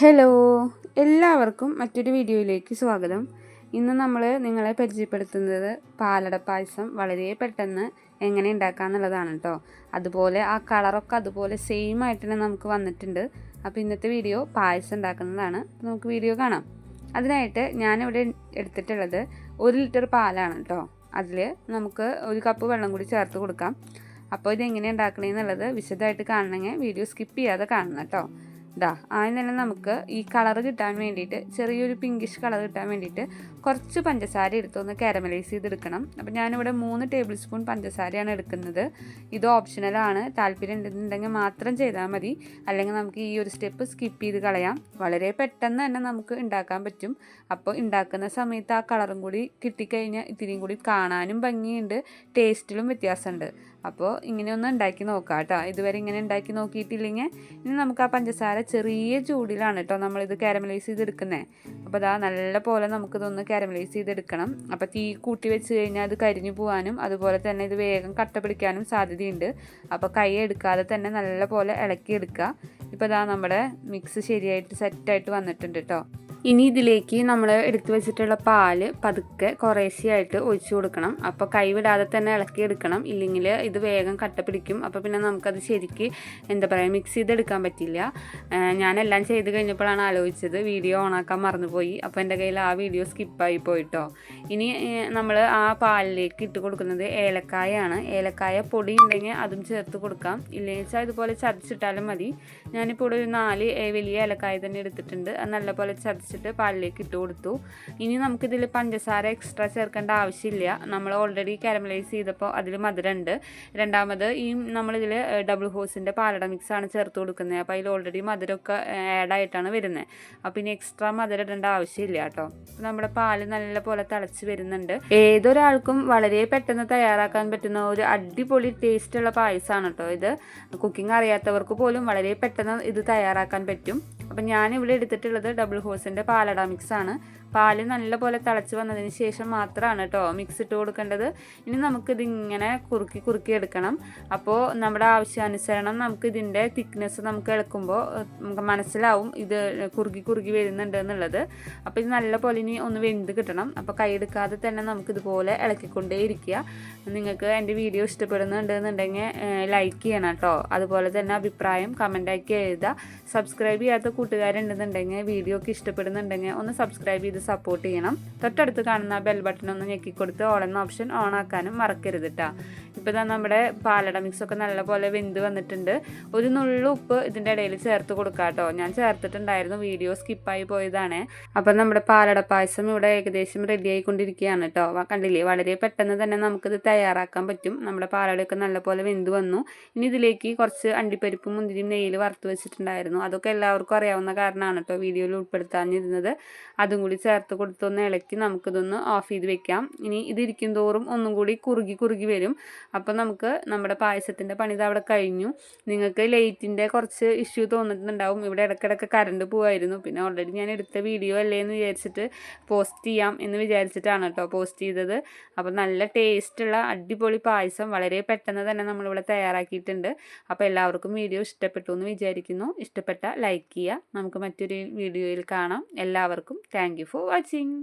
Hello എല്ലാവർക്കും മറ്റൊരു വീഡിയോയിലേക്ക് സ്വാഗതം. ഇന്ന് നമ്മൾ നിങ്ങളെ പരിചയപ്പെടുത്തുന്നത് പാലട പായസം വളരെ പെട്ടെന്ന് എങ്ങനെ ഉണ്ടാക്കാന്നുള്ളതാണ് കേട്ടോ അതുപോലെ ആ കളറൊക്കെ അതുപോലെ സെയിം ആയിട്ട് തന്നെ നമുക്ക് വന്നിട്ടുണ്ട്. അപ്പോൾ ഇന്നത്തെ വീഡിയോ പായസം ഉണ്ടാക്കുന്നതാണ്. നമുക്ക് വീഡിയോ കാണാം. അതിനായിട്ട് ഞാനിവിടെ എടുത്തിട്ടുള്ളത് ഒരു ലിറ്റർ പാലാണ് കേട്ടോ അതിൽ നമുക്ക് ഒരു കപ്പ് വെള്ളം കൂടി ചേർത്ത് കൊടുക്കാം. അപ്പോൾ ഇതെങ്ങനെ ഉണ്ടാക്കണമെന്നുള്ളത് വിശദമായിട്ട് കാണണമെങ്കിൽ വീഡിയോ സ്കിപ്പ് ചെയ്യാതെ കാണണം കേട്ടോ ഇതാ ആദ്യം തന്നെ നമുക്ക് ഈ കളർ കിട്ടാൻ വേണ്ടിയിട്ട് ചെറിയൊരു പിങ്കിഷ് കളർ കിട്ടാൻ വേണ്ടിയിട്ട് കുറച്ച് പഞ്ചസാര എടുത്തൊന്ന് കാരമലൈസ് ചെയ്തെടുക്കണം. അപ്പോൾ ഞാനിവിടെ മൂന്ന് ടേബിൾ സ്പൂൺ പഞ്ചസാരയാണ് എടുക്കുന്നത്. ഇത് ഓപ്ഷണലാണ് താല്പര്യം ഉണ്ടെന്നുണ്ടെങ്കിൽ മാത്രം ചെയ്താൽ മതി. അല്ലെങ്കിൽ നമുക്ക് ഈ ഒരു സ്റ്റെപ്പ് സ്കിപ്പ് ചെയ്ത് കളയാം. വളരെ പെട്ടെന്ന് തന്നെ നമുക്ക് ഉണ്ടാക്കാൻ പറ്റും. അപ്പോൾ ഉണ്ടാക്കുന്ന സമയത്ത് ആ കളറും കൂടി കിട്ടിക്കഴിഞ്ഞാൽ ഇത്തിരിയും കൂടി കാണാനും ഭംഗിയുണ്ട്. ടേസ്റ്റിലും വ്യത്യാസമുണ്ട്. അപ്പോൾ ഇങ്ങനെ ഒന്ന് ഉണ്ടാക്കി നോക്കാം കേട്ടോ. ഇതുവരെ ഇങ്ങനെ ഉണ്ടാക്കി നോക്കിയിട്ടില്ലെങ്കിൽ ഇനി നമുക്ക് ആ പഞ്ചസാര ചെറിയ ചൂടിലാണ് കേട്ടോ നമ്മളിത് കാരമലൈസ് ചെയ്തെടുക്കുന്നത്. അപ്പോൾ അതാ നല്ല പോലെ നമുക്കിതൊന്ന് കാരമലൈസ് ചെയ്തെടുക്കണം. അപ്പോൾ തീ കൂട്ടി വെച്ച് കഴിഞ്ഞാൽ അത് കരിഞ്ഞു പോകാനും അതുപോലെ തന്നെ ഇത് വേഗം കട്ട പിടിക്കാനും സാധ്യതയുണ്ട്. അപ്പോൾ കൈ എടുക്കാതെ തന്നെ നല്ലപോലെ ഇളക്കി എടുക്കുക. ഇപ്പോൾ ഇതാ നമ്മുടെ മിക്സ് ശരിയായിട്ട് സെറ്റായിട്ട് വന്നിട്ടുണ്ട് കേട്ടോ ഇനി ഇതിലേക്ക് നമ്മൾ എടുത്തു വെച്ചിട്ടുള്ള പാൽ പതുക്കെ കുറേശ്ശെയായിട്ട് ഒഴിച്ചു കൊടുക്കണം. അപ്പോൾ കൈവിടാതെ തന്നെ ഇളക്കി എടുക്കണം ഇല്ലെങ്കിൽ ഇത് വേഗം കട്ട പിടിക്കും. അപ്പോൾ പിന്നെ നമുക്കത് ശരിക്ക് എന്താ പറയുക മിക്സ് ചെയ്തെടുക്കാൻ പറ്റില്ല. ഞാനെല്ലാം ചെയ്ത് കഴിഞ്ഞപ്പോഴാണ് ആലോചിച്ചത്. വീഡിയോ ഓണാക്കാൻ മറന്നുപോയി. അപ്പോൾ എന്റെ കയ്യിൽ ആ വീഡിയോ സ്കിപ്പായി പോയിട്ടോ. ഇനി നമ്മൾ ആ പാലിലേക്ക് ഇട്ട് കൊടുക്കുന്നത് ഏലക്കായാണ്. ഏലക്കായ പൊടി ഉണ്ടെങ്കിൽ അതും ചേർത്ത് കൊടുക്കാം. ഇല്ലെങ്കിൽ വെച്ചാൽ ഇതുപോലെ ചതച്ചിട്ടാലും മതി. ഞാനിപ്പോൾ ഒരു നാല് വലിയ ഏലക്കായ തന്നെ എടുത്തിട്ടുണ്ട്. അത് നല്ലപോലെ ചതച്ച് വെച്ചിട്ട് പാലിലേക്ക് ഇട്ട് കൊടുത്തു. ഇനി നമുക്കിതിൽ പഞ്ചസാര എക്സ്ട്രാ ചേർക്കേണ്ട ആവശ്യമില്ല. നമ്മൾ ഓൾറെഡി കാരമലൈസ് ചെയ്തപ്പോൾ അതിൽ മധുരമുണ്ട്. രണ്ടാമത് ഈ നമ്മളിതിൽ ഡബിൾ ഹോസിന്റെ പാലട മിക്സ് ആണ് ചേർത്ത് കൊടുക്കുന്നത്. അപ്പോൾ അതിൽ ഓൾറെഡി മധുരമൊക്കെ ആഡായിട്ടാണ് വരുന്നത്. അപ്പോൾ ഇനി എക്സ്ട്രാ മധുരം ഇടേണ്ട ആവശ്യമില്ല കേട്ടോ. നമ്മുടെ പാൽ നല്ല പോലെ തിളച്ച് വരുന്നുണ്ട്. ഏതൊരാൾക്കും വളരെ പെട്ടെന്ന് തയ്യാറാക്കാൻ പറ്റുന്ന ഒരു അടിപൊളി ടേസ്റ്റുള്ള പായസമാണ് കേട്ടോ ഇത്. കുക്കിംഗ് അറിയാത്തവർക്ക് പോലും വളരെ പെട്ടെന്ന് ഇത് തയ്യാറാക്കാൻ പറ്റും. അപ്പം ഞാൻ ഇവിടെ എടുത്തിട്ടുള്ളത് ഡബിൾ ഹോസിന്റെ പാലട മിക്സാണ് പാൽ നല്ലപോലെ തിളച്ച് വന്നതിന് ശേഷം മാത്രമാണ് കേട്ടോ മിക്സ് ഇട്ട് കൊടുക്കേണ്ടത്. ഇനി നമുക്കിത് ഇങ്ങനെ കുറുക്കി കുറുക്കി എടുക്കണം. അപ്പോൾ നമ്മുടെ ആവശ്യാനുസരണം നമുക്ക് ഇതിന്റെ തിക്നെസ് നമുക്ക് എടുക്കുമ്പോൾ നമുക്ക് മനസ്സിലാവും ഇത് കുറുക്കി കുറുക്കി വരുന്നുണ്ട് എന്നുള്ളത്. അപ്പോൾ ഇത് നല്ലപോലെ ഇനി ഒന്ന് വെന്ത് കിട്ടണം. അപ്പോൾ കൈയെടുക്കാതെ തന്നെ നമുക്കിതുപോലെ ഇളക്കിക്കൊണ്ടേ ഇരിക്കുക. നിങ്ങൾക്ക് എന്റെ വീഡിയോ ഇഷ്ടപ്പെടുന്നുണ്ട് എന്നുണ്ടെങ്കിൽ ലൈക്ക് ചെയ്യണം കേട്ടോ അതുപോലെ തന്നെ അഭിപ്രായം കമന്റാക്കി എഴുതുക. സബ്സ്ക്രൈബ് ചെയ്യാത്ത കൂട്ടുകാരുണ്ടെന്നുണ്ടെങ്കിൽ വീഡിയോ ഒക്കെ ഇഷ്ടപ്പെടുന്നുണ്ടെങ്കിൽ ഒന്ന് സബ്സ്ക്രൈബ് ചെയ്ത് സപ്പോർട്ട് ചെയ്യണം. തൊട്ടടുത്ത് കാണുന്ന ബെൽ ബട്ടൺ ഒന്ന് ഞെക്കിക്കൊടുത്ത് ഓൾ എന്ന ഓപ്ഷൻ ഓൺ ആക്കാനും മറക്കരുത് കേട്ടോ ഇപ്പോൾ ഇതാ നമ്മുടെ പാലട മിക്സ് ഒക്കെ നല്ലപോലെ വെന്ത് വന്നിട്ടുണ്ട്. ഒരു നുള്ളു ഉപ്പ് ഇതിന്റെ ഇടയിൽ ചേർത്ത് കൊടുക്കാം കേട്ടോ ഞാൻ ചേർത്തിട്ടുണ്ടായിരുന്നു വീഡിയോ സ്കിപ്പായി പോയതാണ്. അപ്പം നമ്മുടെ പാലട പായസം ഇവിടെ ഏകദേശം റെഡി ആയിക്കൊണ്ടിരിക്കുകയാണ് കേട്ടോ കണ്ടില്ലേ? വളരെ പെട്ടെന്ന് തന്നെ നമുക്കിത് തയ്യാറാക്കാൻ പറ്റും. നമ്മുടെ പാലടയൊക്കെ നല്ലപോലെ വെന്ത് വന്നു. ഇനി ഇതിലേക്ക് കുറച്ച് അണ്ടിപ്പരിപ്പും മുന്തിരിയും നെയ്യിൽ വറുത്ത് വെച്ചിട്ടുണ്ടായിരുന്നു. അതൊക്കെ എല്ലാവർക്കും അറിയാവുന്ന കാരണമാണ് കേട്ടോ വീഡിയോയിൽ ഉൾപ്പെടുത്താനിരുന്നത് അതും കൂടി ചേർത്ത് കൊടുത്തൊന്ന് ഇളക്കി നമുക്കിതൊന്ന് ഓഫ് ചെയ്ത് വെക്കാം. ഇനി ഇതിരിക്കും തോറും ഒന്നും കൂടി കുറുകി കുറുകി വരും. അപ്പോൾ നമുക്ക് നമ്മുടെ പായസത്തിന്റെ പണി അവിടെ കഴിഞ്ഞു. നിങ്ങൾക്ക് ലൈറ്റിന്റെ കുറച്ച് ഇഷ്യൂ തോന്നിട്ടുണ്ടാവും. ഇവിടെ ഇടയ്ക്കിടയ്ക്ക് കറണ്ട് പോവായിരുന്നു. പിന്നെ ഓൾറെഡി ഞാൻ എടുത്ത വീഡിയോ അല്ലേ എന്ന് വിചാരിച്ചിട്ട് പോസ്റ്റ് ചെയ്യാം എന്ന് വിചാരിച്ചിട്ടാണ് കേട്ടോ പോസ്റ്റ് ചെയ്തത്. അപ്പോൾ നല്ല ടേസ്റ്റുള്ള അടിപൊളി പായസം വളരെ പെട്ടെന്ന് തന്നെ നമ്മളിവിടെ തയ്യാറാക്കിയിട്ടുണ്ട്. അപ്പോൾ എല്ലാവർക്കും വീഡിയോ ഇഷ്ടപ്പെട്ടു എന്ന് വിചാരിക്കുന്നു. ഇഷ്ടപ്പെട്ട ലൈക്ക് ചെയ്യുക. നമുക്ക് മറ്റൊരു വീഡിയോയിൽ കാണാം. എല്ലാവർക്കും താങ്ക് ഫോർ വാച്ചിങ്